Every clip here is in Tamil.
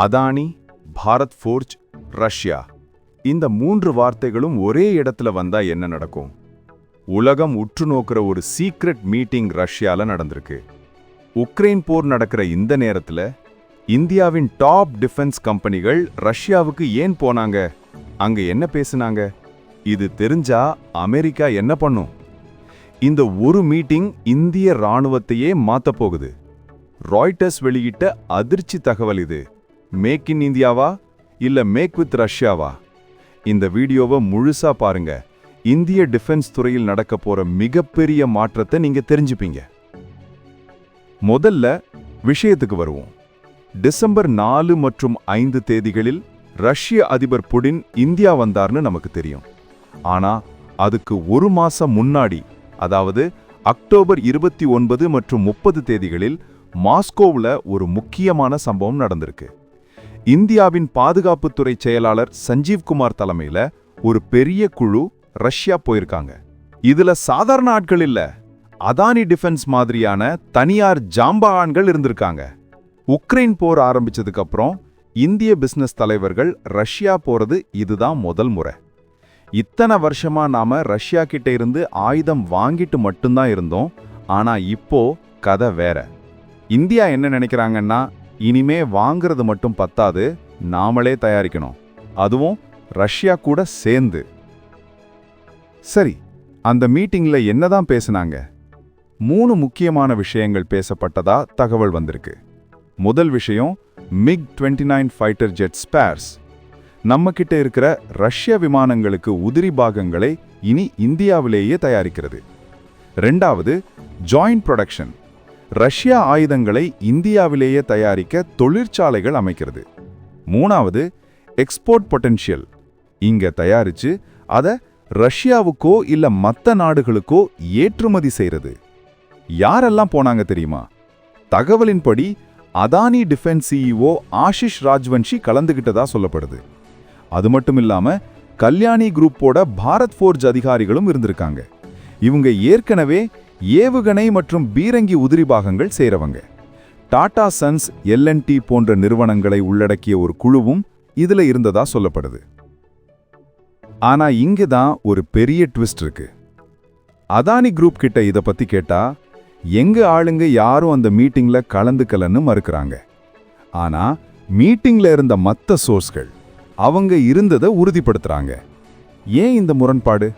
Adani Bharat forge Russia. இந்த மூன்று வார்த்தைகளும் ஒரே இடத்துல வந்தா என்ன நடக்கும்? உலகம் உற்று நோக்கிற ஒரு சீக்ரெட் மீட்டிங் ரஷ்யால நடந்திருக்கு. உக்ரைன் போர் நடக்கிற இந்த நேரத்தில் இந்தியாவின் டாப் டிஃபென்ஸ் கம்பெனிகள் ரஷ்யாவுக்கு ஏன் போனாங்க? அங்க என்ன பேசுனாங்க? இது தெரிஞ்சா அமெரிக்கா என்ன பண்ணும்? இந்த ஒரு மீட்டிங் இந்திய ராணுவத்தையே மாத்தப் போகுது. ராய்டர்ஸ் வெளியிட்ட அதிர்ச்சி தகவல் இது. மேக் இன் இந்தியாவா இல்லை மேக் வித் ரஷ்யாவா? இந்த வீடியோவை முழுசாக பாருங்க. இந்திய டிஃபென்ஸ் துறையில் நடக்க போகிற மிகப்பெரிய மாற்றத்தை நீங்கள் தெரிஞ்சுப்பீங்க. முதல்ல விஷயத்துக்கு வருவோம். டிசம்பர் நாலு மற்றும் ஐந்து தேதிகளில் ரஷ்ய அதிபர் புடின் இந்தியா வந்தார்னு நமக்கு தெரியும். ஆனால் அதுக்கு ஒரு மாதம் முன்னாடி அதாவது அக்டோபர் இருபத்தி ஒன்பது மற்றும் முப்பது தேதிகளில் மாஸ்கோவில் ஒரு முக்கியமான சம்பவம் நடந்திருக்கு. இந்தியாவின் பாதுகாப்புத்துறை செயலாளர் சஞ்சீவ்குமார் தலைமையில் ஒரு பெரிய குழு ரஷ்யா போயிருக்காங்க. இதுல சாதாரண ஆட்கள் இல்ல. அதானி டிஃபென்ஸ் மாதிரியான தனியார் ஜாம்பவான்கள் இருந்திருக்காங்க. உக்ரைன் போர் ஆரம்பிச்சதுக்கு அப்புறம் இந்திய பிசினஸ் தலைவர்கள் ரஷ்யா போறது இதுதான் முதல் முறை. இத்தனை வருஷமா நாம ரஷ்யா கிட்ட இருந்து ஆயுதம் வாங்கிட்டு மட்டும்தான் இருந்தோம். ஆனா இப்போ கதை வேற. இந்தியா என்ன நினைக்கிறாங்கன்னா இனிமே வாங்குறது மட்டும் பத்தாது நாமளே தயாரிக்கணும். அதுவும் ரஷ்யா கூட சேர்ந்து. சரி அந்த மீட்டிங்ல என்னதான் பேசுனாங்க? மூணு முக்கியமான விஷயங்கள் பேசப்பட்டதா தகவல் வந்திருக்கு. முதல் விஷயம் MiG 29 nine fighter jet spares. நம்மக்கிட்ட இருக்கிற ரஷ்ய விமானங்களுக்கு உதிரி பாகங்களை இனி இந்தியாவிலேயே தயாரிக்கிறது. ரெண்டாவது ஜாயிண்ட் ப்ரொடக்ஷன். ரஷ்யா ஆயுதங்களை இந்தியாவிலேயே தயாரிக்க தொழிற்சாலைகள் அமைக்கிறது. மூணாவது எக்ஸ்போர்ட் பொட்டென்ஷியல் இங்கே தயாரித்து அதை ரஷ்யாவுக்கோ இல்லை மற்ற நாடுகளுக்கோ ஏற்றுமதி செய்கிறது யாரெல்லாம் போனாங்க தெரியுமா? தகவலின்படி அதானி டிஃபென்ஸ் சிஇஓ ஆஷிஷ் ராஜ்வன்ஷி கலந்துகிட்டதா சொல்லப்படுது. அது மட்டும் இல்லாம கல்யாணி குரூப்போட பாரத் ஃபோர்ஜ் அதிகாரிகளும் இருந்திருக்காங்க. இவங்க ஏற்கனவே ஏவுகணை மற்றும் பீரங்கி உதிரி பாகங்கள் செய்கிறவங்க டாடா சன்ஸ் எல்என்டி போன்ற நிறுவனங்களை உள்ளடக்கிய ஒரு குழுவும் இதில் இருந்ததா சொல்லப்படுது. ஆனா இங்கே தான் ஒரு பெரிய ட்விஸ்ட் இருக்கு. அதானி குரூப் கிட்ட இதை பத்தி கேட்டா எங்க ஆளுங்க யாரும் அந்த மீட்டிங்ல கலந்துக்கலன்னு மறுக்கிறாங்க. ஆனா மீட்டிங்ல இருந்த மற்ற சோர்ஸ்கள் அவங்க இருந்ததை உறுதிப்படுத்துறாங்க. ஏன் இந்த முரண்பாடு?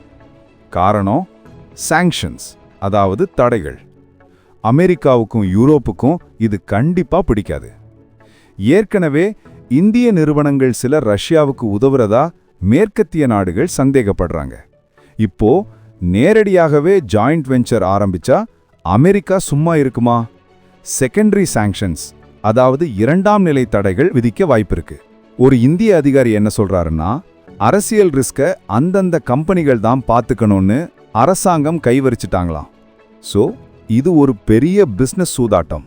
காரணம் சாங்ஷன்ஸ் அதாவது தடைகள். அமெரிக்காவுக்கும் யூரோப்புக்கும் இது கண்டிப்பாக பிடிக்காது. ஏற்கனவே இந்திய நிறுவனங்கள் சில ரஷ்யாவுக்கு உதவுறதா மேற்கத்திய நாடுகள் சந்தேகப்படுறாங்க. இப்போ நேரடியாகவே ஜாயிண்ட் வெஞ்சர் ஆரம்பிச்சா அமெரிக்கா சும்மா இருக்குமா? செகண்டரி சாங்ஷன்ஸ் அதாவது இரண்டாம் நிலை தடைகள் விதிக்க வாய்ப்பிருக்கு ஒரு இந்திய அதிகாரி என்ன சொல்றாருன்னா அரசியல் ரிஸ்க அந்தந்த கம்பெனிகள் தான் பார்த்துக்கணும்னு அரசாங்கம் கைவரிச்சிட்டாங்களாம். ஸோ இது ஒரு பெரிய பிஸ்னஸ் சூதாட்டம்.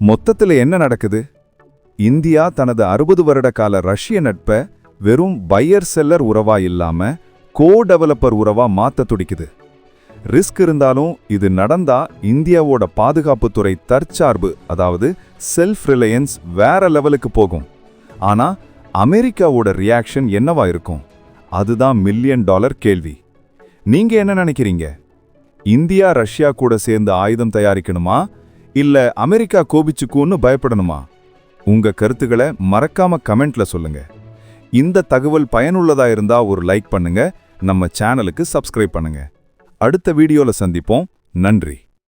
மொத்தத்தில் என்ன நடக்குது? இந்தியா தனது அறுபது வருட கால ரஷ்ய நட்பை வெறும் பையர் செல்லர் உறவா இல்லாம கோ டெவலப்பர் உறவா மாற்ற துடிக்குது. ரிஸ்க் இருந்தாலும் இது நடந்தா இந்தியாவோட பாதுகாப்புத்துறை தற்சார்பு அதாவது செல்ஃப் ரிலையன்ஸ் வேற லெவலுக்கு போகும். ஆனா அமெரிக்காவோட ரியாக்ஷன் என்னவா இருக்கும்? அதுதான் மில்லியன் டாலர் கேள்வி. நீங்க என்ன நினைக்கிறீங்க? இந்தியா ரஷ்யா கூட சேர்ந்து ஆயுதம் தயாரிக்கணுமா? இல்ல அமெரிக்கா கோபிச்சுக்கும்னு பயப்படணுமா? உங்க கருத்துக்களை மறக்காம கமெண்ட்ல சொல்லுங்க. இந்த தகவல் பயனுள்ளதா இருந்தா ஒரு லைக் பண்ணுங்க. நம்ம சேனலுக்கு சப்ஸ்கிரைப் பண்ணுங்க. அடுத்த வீடியோல சந்திப்போம். நன்றி.